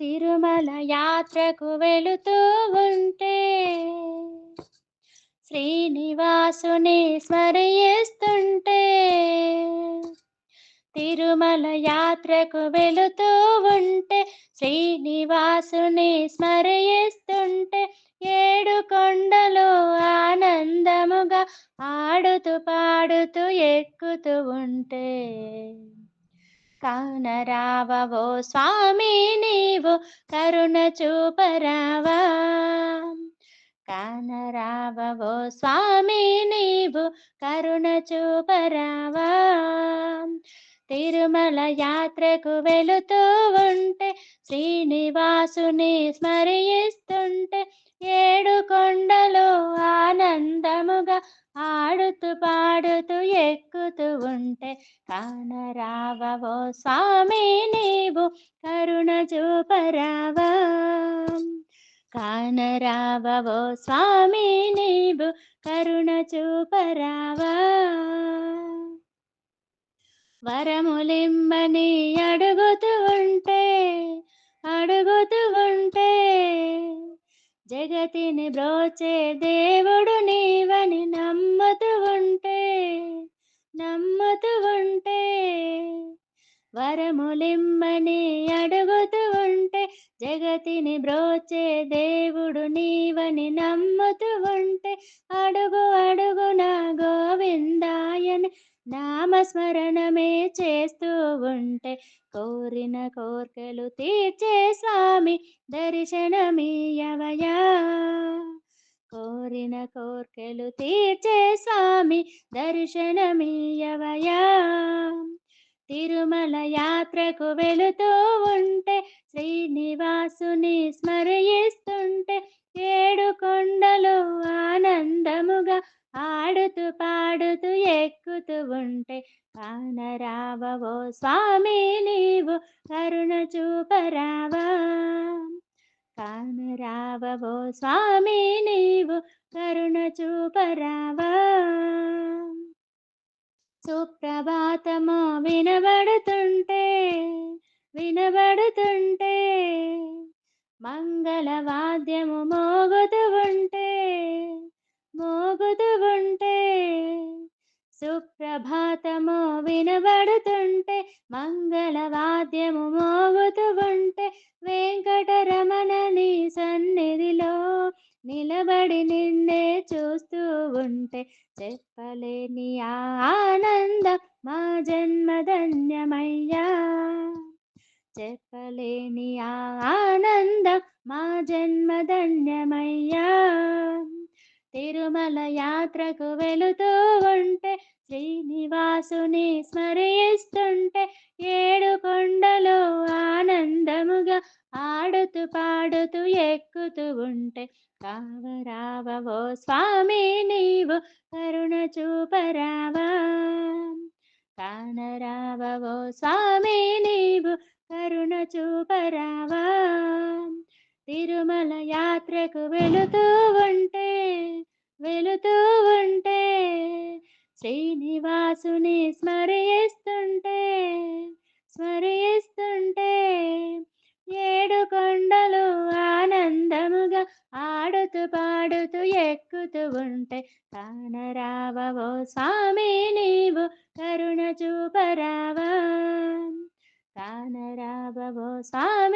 తిరుమల యాత్రకు వెళుతూ ఉంటే శ్రీనివాసుని స్మరిస్తుంటే తిరుమల యాత్రకు వెళుతూ ఉంటే శ్రీనివాసుని స్మరిస్తుంటే ఏడు కొండలు ఆనందముగా ఆడుతూ పాడుతూ ఎక్కుతూ ఉంటే కానరావో స్వామి నీవు కరుణ చూపరావా? కానరావో స్వామి నీవు కరుణ చూపరావా? తిరుమల యాత్రకు వెళుతూ ఉంటే శ్రీనివాసుని స్మరిస్తుంటే ఏడు కొండలు ఆనందముగా ఆడుతూ పాడుతూ ఎక్కుతూ ఉంటే కానరావో స్వామి నీవు కరుణ చూపరావా? కానరావో స్వామి నీవు కరుణ చూపరావా? వరములిమ్మని అడుగుతూ ఉంటే అడుగుతూ ఉంటే జగతిని బ్రోచే దేవుడు నీవని నమ్ముతూ ఉంటే వరములిమ్మని అడుగుతూ ఉంటే జగతిని బ్రోచే దేవుడు నీవని నమ్ముతూ ఉంటే అడుగు అడుగున గోవిందాయని నామస్మరణమే చేస్తూ ఉంటే కోరిన కోర్కెలు తీర్చే స్వామి దర్శనమీయవయా? కోరిన కోర్కెలు తీర్చే స్వామి దర్శనమీయవయా? తిరుమల యాత్రకు వెళుతూ ఉంటే శ్రీనివాసుని స్మరిస్తుంటే ఏడు కొండలు ఆనందముగా ఆడుతూ పాడుతూ ఎక్కుతూ ఉంటే కానరావో స్వామి నీవు కరుణ చూపరావా? కానరావో స్వామి నీవు కరుణ చూపరావా? సుప్రభాతము వినబడుతుంటే వినబడుతుంటే మంగళవాద్యము మోగుతూ ఉంటే మోగుతూ ఉంటే సుప్రభాతము వినబడుతుంటే మంగళవాద్యము నిలబడి నిన్నే చూస్తూ ఉంటే చెప్పలేని ఆనందం మా జన్మధన్యమయ్యా. చెప్పలేని ఆ ఆనందం మా జన్మ ధన్యమయ్యా తిరుమల యాత్రకు వెళుతూ ఉంటే శ్రీనివాసుని స్మరిస్తుంటే రావవో స్వామి నీవు కరుణ చూపరావా? కానరావవో స్వామి నీవు కరుణ చూపరావా? తిరుమల యాత్రకు వెళుతూ ఉంటే వెళుతూ ఉంటే శ్రీనివాసుని స్మరిస్తుంటే స్మరి పాడుతూ ఎక్కుతూ ఉంటే రావవో స్వామి నీవు కరుణ చూపరావా? కానరావో స్వామి